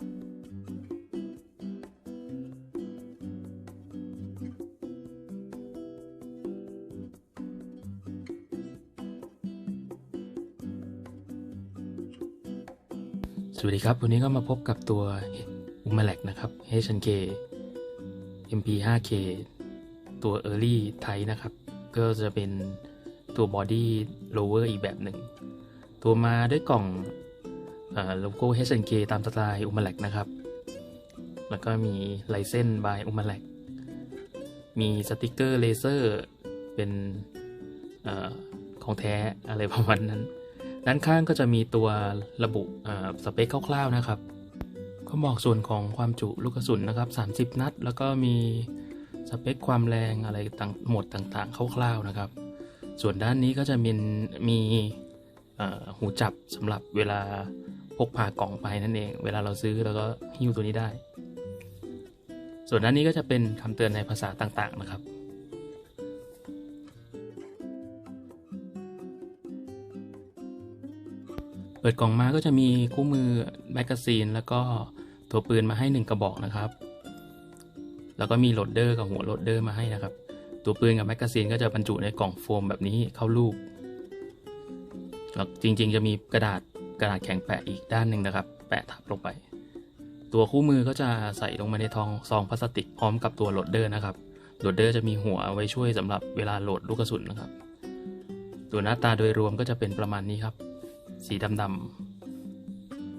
สวัสดีครับ วันนี้ก็มาพบกับตัว u m a l e c นะครับ HNK MP5K ตัว Early Type นะครับ ก็จะเป็นตัว Body Lower อีกแบบหนึ่ง ตัวมาด้วยกล่อง โลโก้ HNK ตามสไตล์ u m a l e c นะครับ แล้วก็มีลายเส้น by u m a l e c มีสติกเกอร์เลเซอร์เป็นอของแท้อะไรประมาณนั้น ด้านข้างก็จะมีตัวระบุสเปคคร่าวๆนะครับ ก็บอกส่วนของความจุลูกกระสุนนะครับ 30 นัด แล้วก็มีสเปคความแรงอะไรต่างหมดต่างๆคร่าวๆนะครับ ส่วนด้านนี้ก็จะมีมีหูจับสำหรับเวลา พกพากล่องไปนั่นเอง เวลาเราซื้อแล้วก็หิ้วตัวนี้ได้ ส่วนด้านนี้ก็จะเป็นคำเตือนในภาษาต่างๆนะครับเปิดกล่องมาก็จะมีคู่มือแมกกาซีนแล้วก็ตัวปืนมาให้หนึ่งกระบอกนะครับ แล้วก็มีโหลดเดอร์กับหัวโหลดเดอร์มาให้นะครับ ตัวปืนกับแมกกาซีนก็จะบรรจุในกล่องโฟมแบบนี้เข้าลูกแล้วจริงๆ จะมีกระดาษ กระดาษแข็งแปะอีกด้านหนึ่งนะครับ แปะทับลงไป ตัวคู่มือก็จะใส่ลงมาในทองซองพลาสติกพร้อมกับตัวโหลดเดอร์นะครับโหลดเดอร์จะมีหัวไว้ช่วยสำหรับเวลาโหลดลูกกระสุนนะครับ ตัวหน้าตาโดยรวมก็จะเป็นประมาณนี้ครับ สีดำ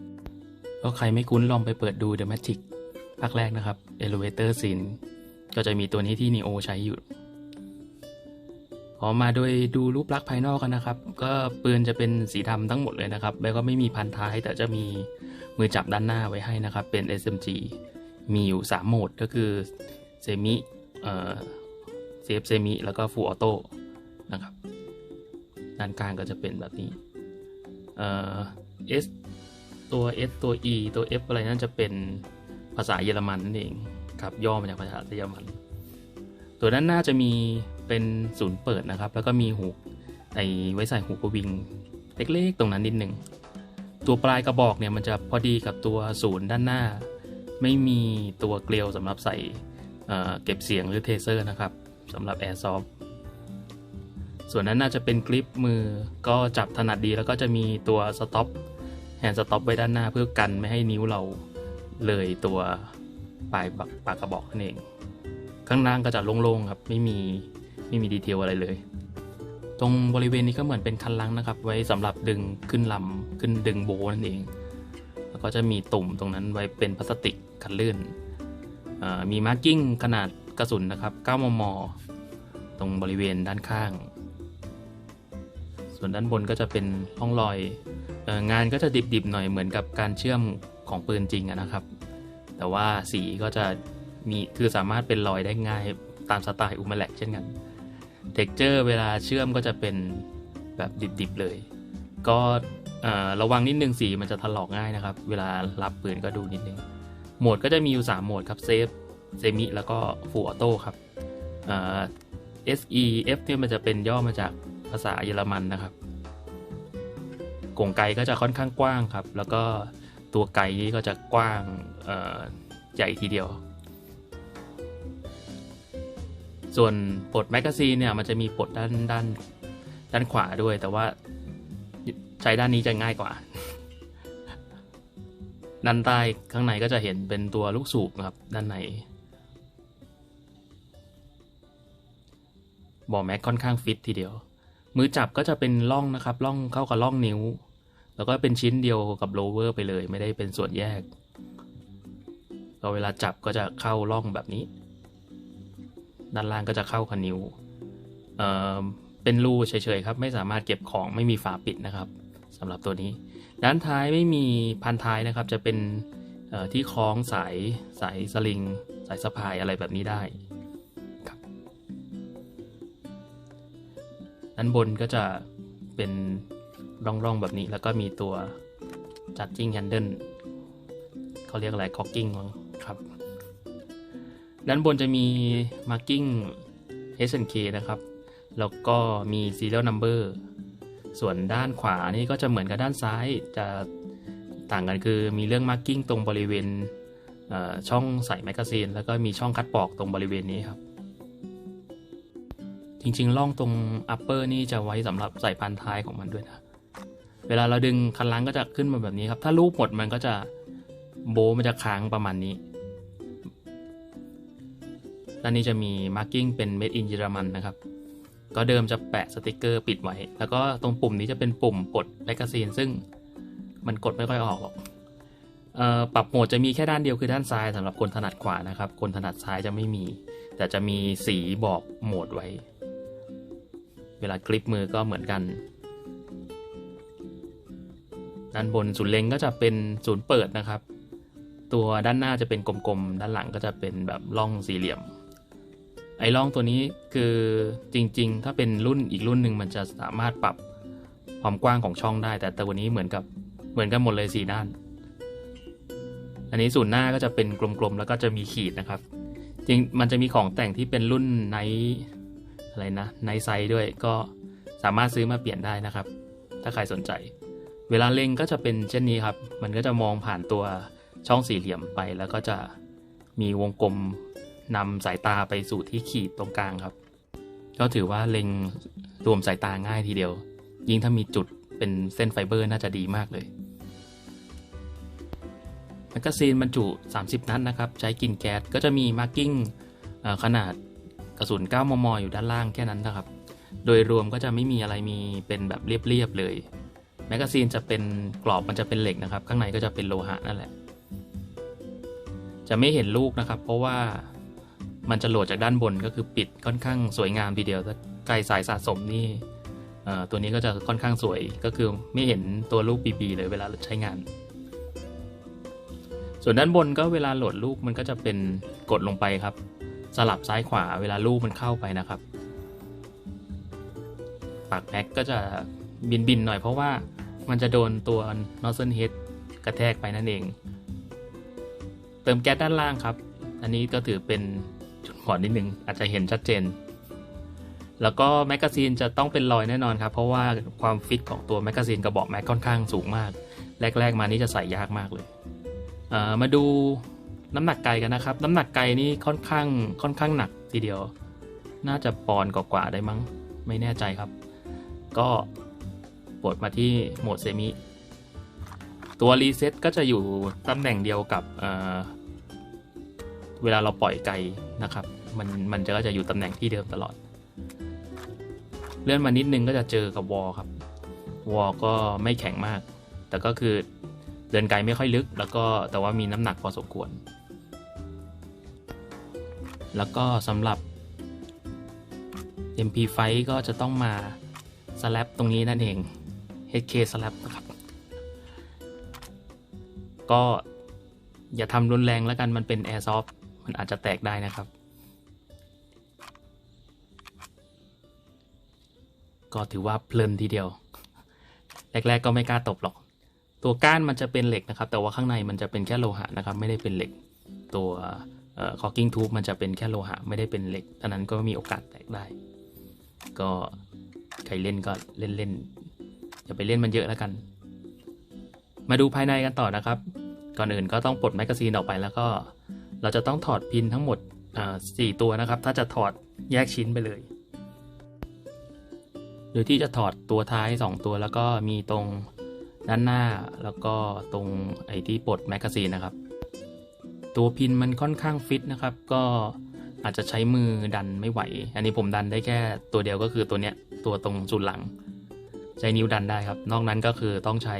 ๆก็ใครไม่คุ้นลองไปเปิดดู The Magic ภาคแรกนะครับ Elevator Scene ก็จะมีตัวนี้ที่ Neo ใช้อยู่ พอมาโดยดูรูปลักษณ์ภายนอกกันนะครับ ก็ปืนจะเป็นสีดำทั้งหมดเลยนะครับ แล้วก็ไม่มีพันท้ายแต่จะมีมือจับด้านหน้าไว้ให้นะครับ เป็น SMG มีอยู่ 3 โหมดก็คือเซมิเอ่อเซฟเซมิแล้วก็ฟูลออโต้นะครับ ด้านกลางก็จะเป็นแบบนี้เอ่อ S ตัว S ตัว E ตัว F อะไรนั่นจะเป็นภาษาเยอรมันนั่นเองครับย่อมาจากภาษาเยอรมัน ตัวด้านหน้าจะมี เป็นศูนย์เปิดนะครับ แล้วก็มีหูไอไว้ใส่หูกระวิงเล็กๆ ตรงนั้นนิดหนึ่งตัวปลายกระบอกเนี่ยมันจะพอดีกับตัวศูนย์ด้านหน้า ไม่มีตัวเกลียวสำหรับใส่เเก็บเสียงหรือเทเซอร์นะครับสำหรับ Airsoft ส่วนนั้นน่าจะเป็นกริปมือก็จับถนัดดีแล้วก็จะมีตัวสต็อปแฮนด์สต็อปไว้ด้านหน้าเพื่อกันไม่ให้นิ้วเราเลยตัวปลายปากกระบอกนั่นเอง ข้างล่างก็จะโล่งๆครับ ไม่มี ไม่มีดีเทลอะไรเลย ตรงบริเวณนี้ก็เหมือนเป็นคันลังนะครับ ไว้สำหรับดึงขึ้นลำขึ้นดึงโบนั่นเอง แล้วก็จะมีตุ่มตรงนั้นไว้เป็นพลาสติกกันลื่น มีมาร์กิ้งขนาดกระสุนนะครับ 9 มม ตรงบริเวณด้านข้าง ส่วนด้านบนก็จะเป็นร่องรอยอองานก็จะดิบๆหน่อยเหมือนกับการเชื่อมของปืนจริงนะครับ แต่ว่าสีก็จะมีคือสามารถเป็นรอยได้ง่ายตามสไตล์อุมาแลกเช่นกัน เท็กเจอร์เวลาเชื่อมก็จะเป็นแบบดิบๆเลย ก็ระวังนิดนึงสีมันจะถลอกง่ายนะครับ เวลารับปืนก็ดูนิดนึง โหมดก็จะมีอยู่ 3 โหมดครับเซฟเซมิแล้วก็ฟูออโต้ครับ SE F เนี่ยมันจะเป็นย่อมาจากภาษาเยอรมันนะครับกงไกก็จะค่อนข้างกว้างครับ แล้วก็ตัวไกนี้ก็จะกว้างใหญ่ทีเดียว ส่วนปลดแมกกาซีนเนี่ยมันจะมีปลดด้านด้านด้านขวาด้วย แต่ว่าใช้ด้านนี้จะง่ายกว่า ด้านใต้ข้างในก็จะเห็นเป็นตัวลูกสูบครับ ด้านในบอแม็กค่อนข้างฟิตทีเดียว มือจับก็จะเป็นล่องนะครับล่องเข้ากับล่องนิ้ว แล้วก็เป็นชิ้นเดียวกับโลเวอร์ไปเลย ไม่ได้เป็นส่วนแยกก็เวลาจับก็จะเข้าล่องแบบนี้ ด้านล่างก็จะเข้ากับนิ้วเเป็นรูเฉยๆครับ ไม่สามารถเก็บของไม่มีฝาปิดนะครับสำหรับตัวนี้ ด้านท้ายไม่มีพันท้ายนะครับ จะเป็นที่คล้องสายสายสลิง สายสะพายอะไรแบบนี้ได้ครับด้านบนก็จะเป็นร่องๆแบบนี้ แล้วก็มีตัวจัดจิ้งแฮนเดิลเขาเรียกอะไรคอกกิ้งครับ ด้านบนจะมี marking H&K นะครับ แล้วก็มี serial number ส่วนด้านขวานี่ก็จะเหมือนกับด้านซ้ายจะต่างกันคือมีเรื่องมาร์กิ้งตรงบริเวณช่องใส่แมกกาซีนแล้วก็มีช่องคัดปอกตรงบริเวณนี้ครับ จริงๆล่องตรง upper นี่จะไว้สำหรับใส่พันท้ายของมันด้วยนะ เวลาเราดึงคันล้างก็จะขึ้นมาแบบนี้ครับ ถ้าลูกหมดมันก็จะโบมันจะค้างประมาณนี้ ด้านนี้จะมีมาร์กิ้งเป็น made in เยอรมันนะครับ ก็เดิมจะแปะสติกเกอร์ปิดไว้ แล้วก็ตรงปุ่มนี้จะเป็นปุ่มปลดแมกกาซีนซึ่งมันกดไม่ค่อยออกหรอกปรับโหมดจะมีแค่ด้านเดียวคือด้านซ้ายสำหรับคนถนัดขวานะครับ คนถนัดซ้ายจะไม่มี แต่จะมีสีบอกโหมดไว้ เวลากริปมือก็เหมือนกัน ด้านบนศูนย์เล็งก็จะเป็นศูนย์เปิดนะครับ ตัวด้านหน้าจะเป็นกลมๆ ด้านหลังก็จะเป็นแบบร่องสี่เหลี่ยม ไอ้ร่องตัวนี้คือจริง ๆ ถ้าเป็นรุ่นอีกรุ่นหนึ่งมันจะสามารถปรับความกว้างของช่องได้ แต่ตัวนี้เหมือนกับเหมือนกันหมดเลยสี่ด้าน อันนี้ศูนหน้าก็จะเป็นกลมๆ แล้วก็จะมีขีดนะครับ จริงมันจะมีของแต่งที่เป็นรุ่นไนอะไรนะไนไซด้วยก็สามารถซื้อมาเปลี่ยนได้นะครับ ถ้าใครสนใจ เวลาเล็งก็จะเป็นเช่นนี้ครับ มันก็จะมองผ่านตัวช่องสี่เหลี่ยมไป แล้วก็จะมีวงกลม นำสายตาไปสู่ที่ขีดตรงกลางครับ ก็ถือว่าเล็งรวมสายตาง่ายทีเดียว ยิ่งถ้ามีจุดเป็นเส้นไฟเบอร์น่าจะดีมากเลยแมกกาซีนบรรจุ 30 นัดนะครับ ใช้กินแก๊สก็จะมีมาร์กิ้งขนาดกระสุน 9 มม อยู่ด้านล่างแค่นั้นนะครับ โดยรวมก็จะไม่มีอะไรมีเป็นแบบเรียบๆเลย แมกกาซีนจะเป็นกรอบมันจะเป็นเหล็กนะครับ ข้างในก็จะเป็นโลหะนั่นแหละ จะไม่เห็นลูกนะครับ เพราะว่า มันจะโหลดจากด้านบนก็คือปิดค่อนข้างสวยงามทีเดียวถ้าไกลสายสะสมนี่ตัวนี้ก็จะค่อนข้างสวยก็คือไม่เห็นตัวลูกปีๆเลยเวลาใช้งาน ส่วนด้านบนก็เวลาโหลดลูกมันก็จะเป็นกดลงไปครับ สลับซ้ายขวาเวลาลูกมันเข้าไปนะครับปากแม็กก็จะบินบินหน่อยเพราะว่ามันจะโดนตัวนอสเซนเฮดกระแทกไปนั่นเอง เติมแก๊สด้านล่างครับ อันนี้ก็ถือเป็น จุดหอดนิดนึงอาจจะเห็นชัดเจน แล้วก็แมกกาซีนจะต้องเป็นรอยแน่นอนครับ เพราะว่าความฟิตของตัวแมกกาซีนกระบอกแม็กค่อนข้างสูงมาก แรก ๆ มานี่จะใส่ยากมากเลย มาดูน้ำหนักไกกันนะครับ น้ำหนักไกนี่ค่อนข้างค่อนข้างหนักทีเดียว น่าจะปอนกว่าได้มั้ง ไม่แน่ใจครับ ก็ปลดมาที่โหมดเซมิตัวรีเซ็ตก็จะอยู่ตำแหน่งเดียวกับ เวลาเราปล่อยไกนะครับ มันมันจะก็จะอยู่ตำแหน่งที่เดิมตลอด เลื่อนมานิดนึงก็จะเจอกับวอลครับ วอลก็ไม่แข็งมาก แต่ก็คือเดินไกลไม่ค่อยลึก แล้วก็แต่ว่ามีน้ำหนักพอสมควร แล้วก็สำหรับ MP ไฟก็จะต้องมาสแลับตรงนี้นั่นเอง HK สลับนะครับ ก็อย่าทำรุนแรงแล้วกันมันเป็น Airsoft มันอาจจะแตกได้นะครับ ก็ถือว่าเพลินทีเดียว แรก ๆ ก็ไม่กล้าตบหรอก ตัวก้านมันจะเป็นเหล็กนะครับ แต่ว่าข้างในมันจะเป็นแค่โลหะนะครับ ไม่ได้เป็นเหล็ก ตัวคอกิ้งทูบมันจะเป็นแค่โลหะไม่ได้เป็นเหล็กดังนั้นก็มีโอกาสแตกได้ ก็ใครเล่นก็เล่นเล่นอย่าไปเล่นมันเยอะแล้วกัน มาดูภายในกันต่อนะครับ ก่อนอื่นก็ต้องปลดแมกกาซีนออกไปแล้วก็ เราจะต้องถอดพินทั้งหมดสี่ตัวนะครับ ถ้าจะถอดแยกชิ้นไปเลยหรือที่จะถอดตัวท้าย 2 ตัวแล้วก็มีตรงด้านหน้าแล้วก็ตรงไอ้ที่ปลดแมกกาซีนนะครับ ตัวพินมันค่อนข้างฟิตนะครับ ก็อาจจะใช้มือดันไม่ไหว อันนี้ผมดันได้แค่ตัวเดียวก็คือตัวเนี้ยตัวตรงจุดหลัง ใช้นิ้วดันได้ครับ นอกนั้นก็คือต้องใช้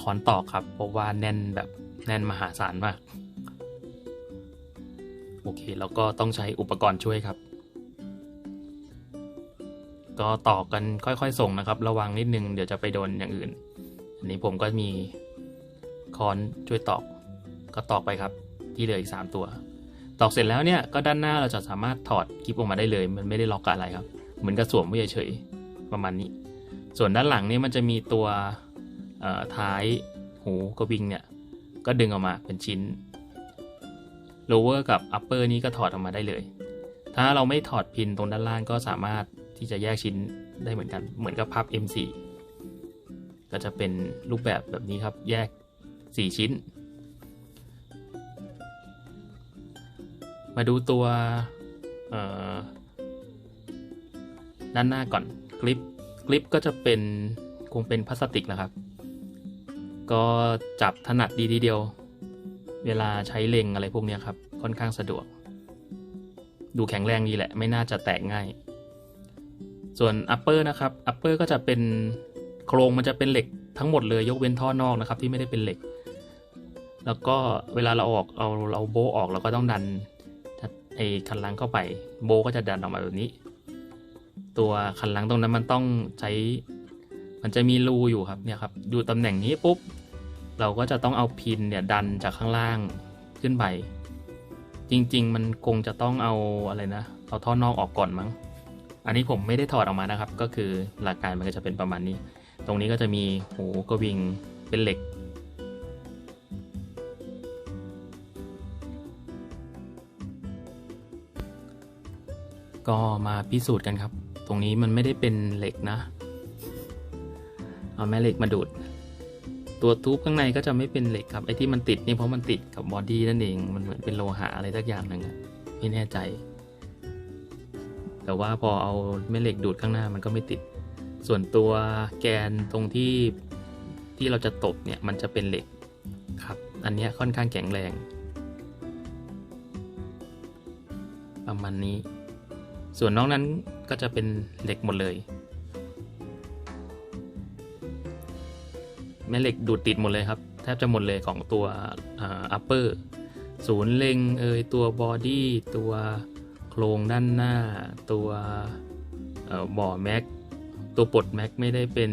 คอนตอกครับ เพราะว่าแน่นแบบแน่นมหาศาลมาก โอเคแล้วก็ต้องใช้อุปกรณ์ช่วยครับ ก็ต่อกันค่อยๆส่งนะครับ ระวังนิดนึงเดี๋ยวจะไปโดนอย่างอื่น อันนี้ผมก็มีค้อนช่วยตอกก็ตอกไปครับ ที่เหลืออีก 3 ตัว ตอกเสร็จแล้วเนี่ยก็ด้านหน้าเราจะสามารถถอดคลิปออกมาได้เลย มันไม่ได้ล็อกอะไรครับ เหมือนกระสวมไว้เฉยๆประมาณนี้ ส่วนด้านหลังนี่มันจะมีตัวท้ายหูกระวิงเนี่ยก็ดึงออกมาเป็นชิ้น lower กับ upper นี้ก็ถอดออกมาได้เลย ถ้าเราไม่ถอดพินตรงด้านล่างก็สามารถที่จะแยกชิ้นได้เหมือนกัน เหมือนกับพับ M4 ก็จะเป็นรูปแบบแบบนี้ครับ แยก 4 ชิ้น มาดูตัวด้านหน้าก่อนคลิปคลิปก็จะเป็นคงเป็นพลาสติกนะครับ ก็จับถนัดดีทีเดียว เวลาใช้เล็งอะไรพวกนี้ครับ ค่อนข้างสะดวก ดูแข็งแรงดีแหละ ไม่น่าจะแตกง่าย ส่วน upper นะครับ upper ก็จะเป็นโครงมันจะเป็นเหล็กทั้งหมดเลยยกเว้นท่อนอกนะครับ ที่ไม่ได้เป็นเหล็ก แล้วก็เวลาเราออกเอาเราโบออกเราก็ต้องดันไอ้คันลังเข้าไป โบก็จะดันออกมาแบบนี้ ตัวคันลังตรงนั้นมันต้องใช้ มันจะมีรูอยู่ครับเนี่ยครับ ดูตำแหน่งนี้ปุ๊บ เราก็จะต้องเอาพินเนี่ยดันจากข้างล่างขึ้นไป จริง ๆ มันคงจะต้องเอาอะไรนะ เอาท่อนอกออกก่อนมั้ง อันนี้ผมไม่ได้ถอดออกมานะครับ ก็คือหลักการมันก็จะเป็นประมาณนี้ ตรงนี้ก็จะมีหูกระวิงเป็นเหล็ก ก็มาพิสูจน์กันครับ ตรงนี้มันไม่ได้เป็นเหล็กนะ เอาแม่เหล็กมาดูด ตัวทูบข้างในก็จะไม่เป็นเหล็กครับไอ้ที่มันติดนี่เพราะมันติดกับบอดี้นั่นเองมันเหมือนเป็นโลหะอะไรสักอย่างหนึ่งไม่แน่ใจ แต่ว่าพอเอาแม่เหล็กดูดข้างหน้ามันก็ไม่ติด ส่วนตัวแกนตรงที่ที่เราจะตบเนี่ยมันจะเป็นเหล็กครับ อันนี้ค่อนข้างแข็งแรง ประมาณนี้ ส่วนนอกนั้นก็จะเป็นเหล็กหมดเลย แม่เหล็กดูดติดหมดเลยครับ แทบจะหมดเลยของตัวอัปเปอร์ศูนย์เล็งเอยตัวบอดี้ตัวโครงด้านหน้า ตัวบ่อแม็กตัวปลดแม็กไม่ได้เป็น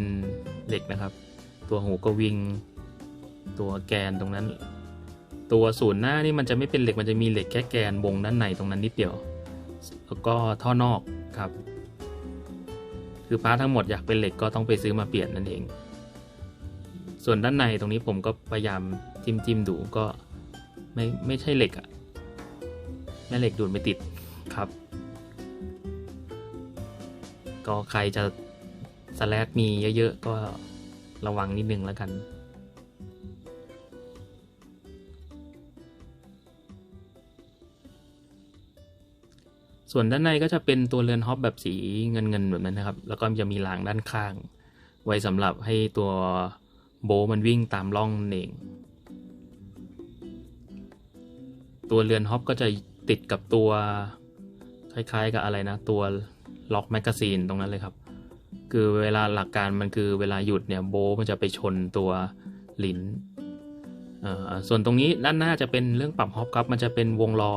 เหล็กนะครับ ตัวหูกระวิง ตัวแกนตรงนั้น ตัวศูนย์หน้านี่มันจะไม่เป็นเหล็กมันจะมีเหล็กแค่แกนวงด้านในตรงนั้นนิดเดียว แล้วก็ท่อนอกครับ คือพาร์ททั้งหมดอยากเป็นเหล็กก็ต้องไปซื้อมาเปลี่ยนนั่นเอง ส่วนด้านในตรงนี้ผมก็พยายามจิ้มจิ้มดูก็ไม่ไม่ใช่เหล็กอะแม่เหล็กดูดไม่ติดครับ ก็ใครจะสแลกมีเยอะๆ ก็ระวังนิดนึงแล้วกัน ส่วนด้านในก็จะเป็นตัวเรือนฮอปแบบสีเงินเงินแบบนั้นนะครับ แล้วก็จะมีรางด้านข้าง ไว้สำหรับให้ตัว โบมันวิ่งตามร่องเองตัวเรือนฮอปก็จะติดกับตัว คล้ายๆกับอะไรนะ ตัวล็อกแมกกาซีนตรงนั้นเลยครับ คือเวลาหลักการมันคือเวลาหยุดเนี่ยโบมันจะไปชนตัวลิ้นส่วนตรงนี้ด้านหน้าจะเป็นเรื่องปรับฮอปครับ มันจะเป็นวงล้อ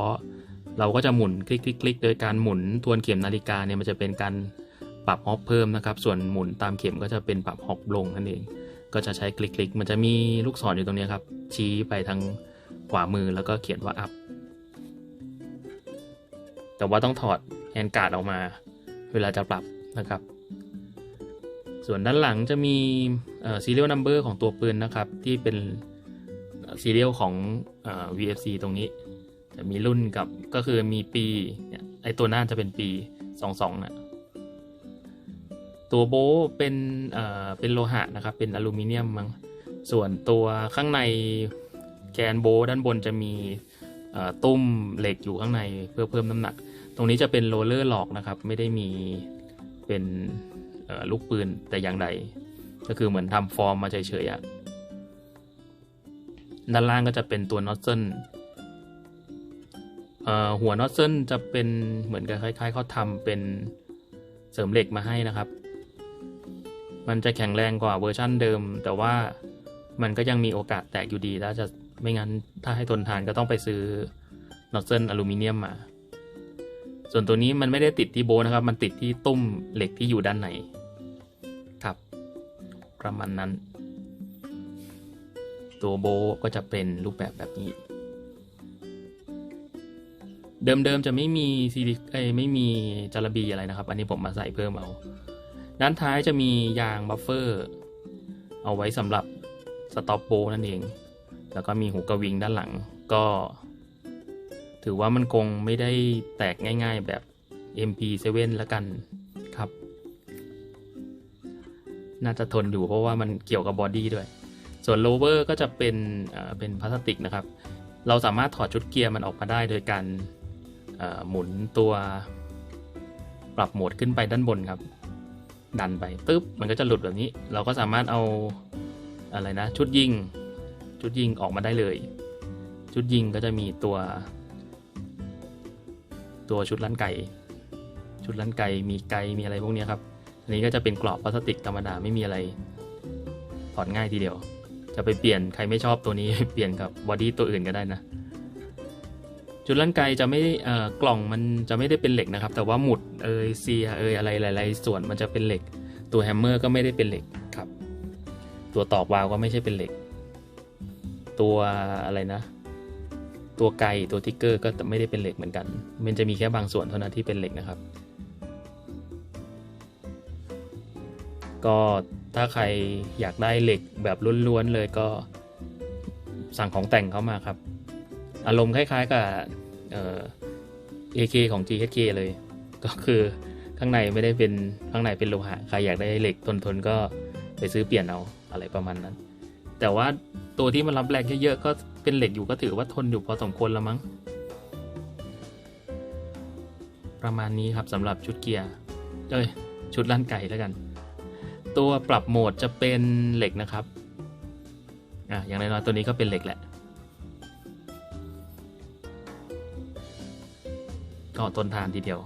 เราก็จะหมุนคลิกๆโดยการหมุนทวนเข็มนาฬิกาเนี่ยมันจะเป็นการปรับฮอปเพิ่มนะครับ ส่วนหมุนตามเข็มก็จะเป็นปรับฮอปลงนั่นเอง ก็จะใช้คลิกๆ มันจะมีลูกศรออยู่ตรงนี้ครับ ชี้ไปทางขวามือแล้วก็เขียนว่า up แต่ว่าต้องถอดแฮนการ์ดออกมา เวลาจะปรับนะครับ ส่วนด้านหลังจะมี serial number ของตัวปืนนะครับ ที่เป็น serial ของ VFC ตรงนี้ จะมีรุ่นกับก็คือมีปีเนี่ยไอตัวหน้าจะเป็นปี 22นะ ตัวโบเป็นเอ่อเป็นโลหะนะครับ เป็นอลูมิเนียมมั้งส่วนตัวข้างในแกนโบด้านบนจะมีตุ้มเหล็กอยู่ข้างในเพื่อเพิ่มน้ำหนัก ตรงนี้จะเป็นโรลเลอร์หลอกนะครับ ไม่ได้มีเป็นลูกปืนแต่อย่างใด ก็คือเหมือนทำฟอร์มมาเฉยๆอะด้านล่างก็จะเป็นตัวนอตเซนหัวนอตเซนจะเป็นเหมือนกับคล้ายๆเขาทำเป็นเสริมเหล็กมาให้นะครับ มันจะแข็งแรงกว่าเวอร์ชั่นเดิม แต่ว่ามันก็ยังมีโอกาสแตกอยู่ดี ถ้าจะไม่งั้นถ้าให้ทนทานก็ต้องไปซื้อนอตเซนอลูมิเนียมมา ส่วนตัวนี้มันไม่ได้ติดที่โบนะครับ มันติดที่ตุ้มเหล็กที่อยู่ด้านในครับ ประมาณนั้น ตัวโบก็จะเป็นรูปแบบแบบนี้ เดิมๆจะไม่มีซีลิไอไม่มีจารบีอะไรนะครับ อันนี้ผมมาใส่เพิ่มเอา ด้านท้ายจะมียางบัฟเฟอร์เอาไว้สำหรับสต็อปโบนั่นเอง แล้วก็มีหูกระวิงด้านหลังก็ ถือว่ามันคงไม่ได้แตกง่ายๆแบบ MP7 ล้วกันครับ น่าจะทนอยู่เพราะว่ามันเกี่ยวกับบอดี้ด้วย ส่วนโลเวอร์ก็จะเป็นเป็นพลาสติกนะครับ เราสามารถถอดชุดเกียร์มันออกมาได้โดยการหมุนตัวปรับโหมดขึ้นไปด้านบนครับ ดันไปปึ๊บมันก็จะหลุดแบบนี้ เราก็สามารถเอาอะไรนะ ชุดยิง ชุดยิงออกมาได้เลย ชุดยิงก็จะมีตัว ตัวชุดลั่นไก่ ชุดลั่นไก่มีไกมีอะไรพวกนี้ครับ อันนี้ก็จะเป็นกรอบพลาสติกธรรมดาไม่มีอะไรถอดง่ายทีเดียว จะไปเปลี่ยนใครไม่ชอบตัวนี้เปลี่ยนกับบอดี้ตัวอื่นก็ได้นะ จุดลั่นไกจะไม่กล่องมันจะไม่ได้เป็นเหล็กนะครับ แต่ว่าหมุดเอยเซียเอยอะไรหลาย ๆ ส่วนมันจะเป็นเหล็ก ตัวแฮมเมอร์ก็ไม่ได้เป็นเหล็กครับ ตัวตอกวาล์วก็ไม่ใช่เป็นเหล็ก ตัวอะไรนะ ตัวไกตัวทิกเกอร์ก็ไม่ได้เป็นเหล็กเหมือนกัน มันจะมีแค่บางส่วนเท่านั้นที่เป็นเหล็กนะครับ ก็ถ้าใครอยากได้เหล็กแบบล้วน ๆ เลยก็สั่งของแต่งเข้ามาครับ อารมณ์คล้ายๆกับเอ่อ AK ของ GHK เลย ก็คือข้างในไม่ได้เป็นข้างในเป็นโลหะใครอยากได้เหล็กทนๆก็ไปซื้อเปลี่ยนเอาอะไรประมาณนั้น แต่ว่าตัวที่มันรับแรงเยอะๆก็เป็นเหล็กอยู่ก็ถือว่าทนอยู่พอสมควรแล้วมั้ง ประมาณนี้ครับสำหรับชุดเกียร์เอ้ยชุดลั่นไก่แล้วกัน ตัวปรับโหมดจะเป็นเหล็กนะครับอะอย่างน้อยๆตัวนี้ก็เป็นเหล็กแหละ ก็ทนทานทีเดียว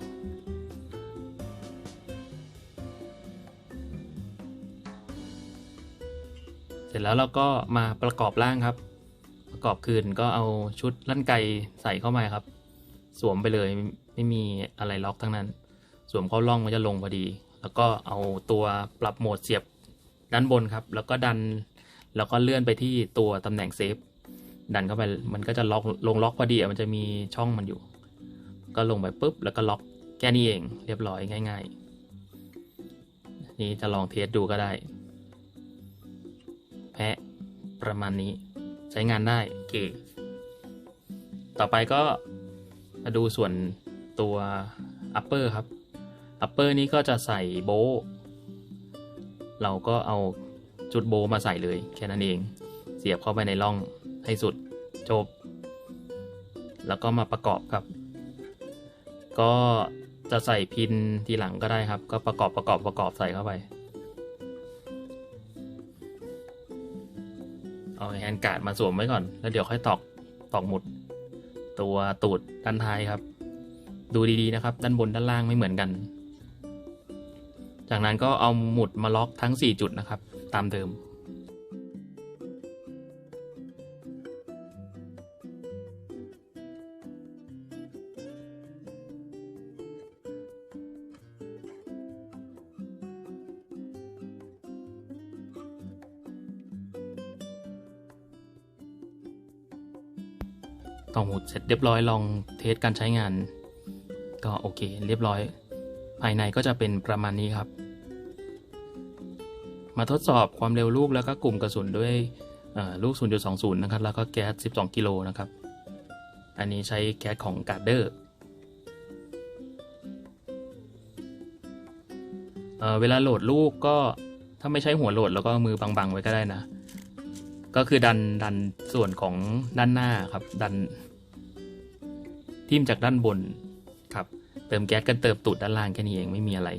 เสร็จแล้วเราก็มาประกอบร่างครับ ประกอบคืนก็เอาชุดลั่นไกใส่เข้ามาครับ สวมไปเลยไม่มีอะไรล็อกทั้งนั้น สวมเข้าร่องมันจะลงพอดี แล้วก็เอาตัวปรับโหมดเสียบด้านบนครับ แล้วก็ดันแล้วก็เลื่อนไปที่ตัวตำแหน่งเซฟดันเข้าไปมันก็จะล็อกลงล็อกพอดีมันจะมีช่องมันอยู่ ก็ลงไปปุ๊บ แล้วก็ล็อกแค่นี้เองเรียบร้อยง่าย ๆ นี่จะลองเทสดูก็ได้ แพะประมาณนี้ใช้งานได้โอเคต่อไปก็มาดูส่วนตัว upper ครับ upper นี้ก็จะใส่โบ เราก็เอาจุดโบมาใส่เลยแค่นั้นเอง เสียบเข้าไปในร่องให้สุดจบ แล้วก็มาประกอบครับ ก็จะใส่พินทีหลังก็ได้ครับ ก็ประกอบประกอบประกอบใส่เข้าไป เอาแฮนด์การ์ดมาสวมไว้ก่อน แล้วเดี๋ยวค่อยตอกตอกหมุด ตัวตูดด้านท้ายครับ ดูดีๆนะครับ ด้านบนด้านล่างไม่เหมือนกัน จากนั้นก็เอาหมุดมาล็อกทั้ง 4 จุดนะครับ ตามเดิม ต่อหมุดเสร็จเรียบร้อยลองเทสการใช้งาน ก็โอเค เรียบร้อย ภายในก็จะเป็นประมาณนี้ครับ มาทดสอบความเร็วลูกแล้วก็กลุ่มกระสุนด้วยลูก 0.20 นะครับ แล้วก็แก๊ส 12 กิโลนะครับ อันนี้ใช้แก๊สของการ์เดอร์เวลาโหลดลูกก็ถ้าไม่ใช้หัวโหลดแล้วก็มือบังๆไว้ก็ได้นะ ก็คือดันดันส่วนของด้านหน้าครับ ดัน ทิ่มจากด้านบนครับ เติมแก๊สกันเติมตูดด้านล่างแค่นี้เองไม่มีอะไร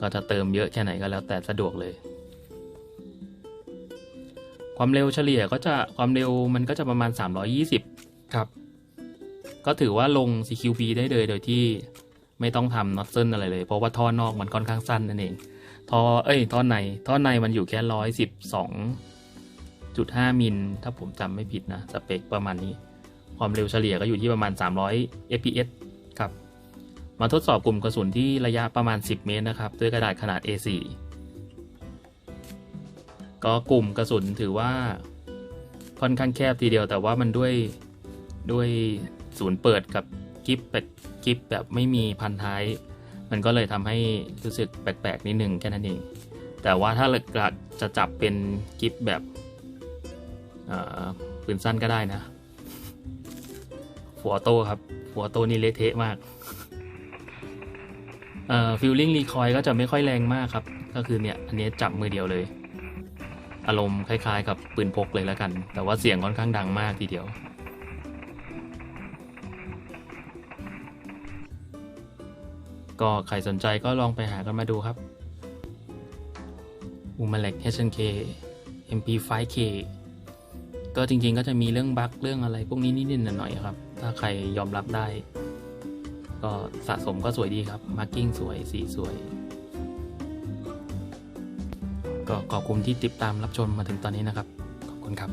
ก็จะเติมเยอะแค่ไหนก็แล้วแต่สะดวกเลย ความเร็วเฉลี่ยก็จะความเร็วมันก็จะประมาณ 320 ครับ ก็ถือว่าลง CQB ได้เลยโดยที่ไม่ต้องทำน็อตเซิลอะไรเลย เพราะว่าท่อนอกมันค่อนข้างสั้นนั่นเองท่อเอ้ยท่อในท่อในมันอยู่แค่ร้อยสิบสอง จุดห้ามิล ถ้าผมจำไม่ผิดนะ สเปคประมาณนี้ ความเร็วเฉลี่ยก็อยู่ที่ประมาณ 300 fps ครับ มาทดสอบกลุ่มกระสุนที่ระยะประมาณ 10 เมตรนะครับ ด้วยกระดาษขนาด A4 ก็กลุ่มกระสุนถือว่าค่อนข้างแคบทีเดียว แต่ว่ามันด้วยด้วยศูนย์เปิดกับกิฟแบบกิฟแบบไม่มีพันท้าย มันก็เลยทำให้รู้สึกแปลกๆนิดนึงแค่นั้นเองแต่ว่าถ้าเราจะจับเป็นกิฟแบบ ปืนสั้นก็ได้นะฟัวโตครับฟัวโตนี่เละเทะมากฟิลลิ่งรีคอยก็จะไม่ค่อยแรงมากครับ ก็คือเนี่ย อันนี้จับมือเดียวเลย อารมณ์คล้ายๆ กับปืนพกเลยแล้วกัน แต่ว่าเสียงค่อนข้างดังมากทีเดียวก็ใครสนใจก็ลองไปหากันมาดูครับ u m a l e k HNK MP5K ก็จริงๆ ก็จะมีเรื่องบั๊กเรื่องอะไร พวกนี้นิดๆหน่อยๆครับ ถ้าใครยอมรับได้ ก็สะสมก็สวยดีครับ มาร์กิ้งสวย สีสวย ก็ขอบคุณที่ติดตามรับชมมาถึงตอนนี้นะครับ ขอบคุณครับ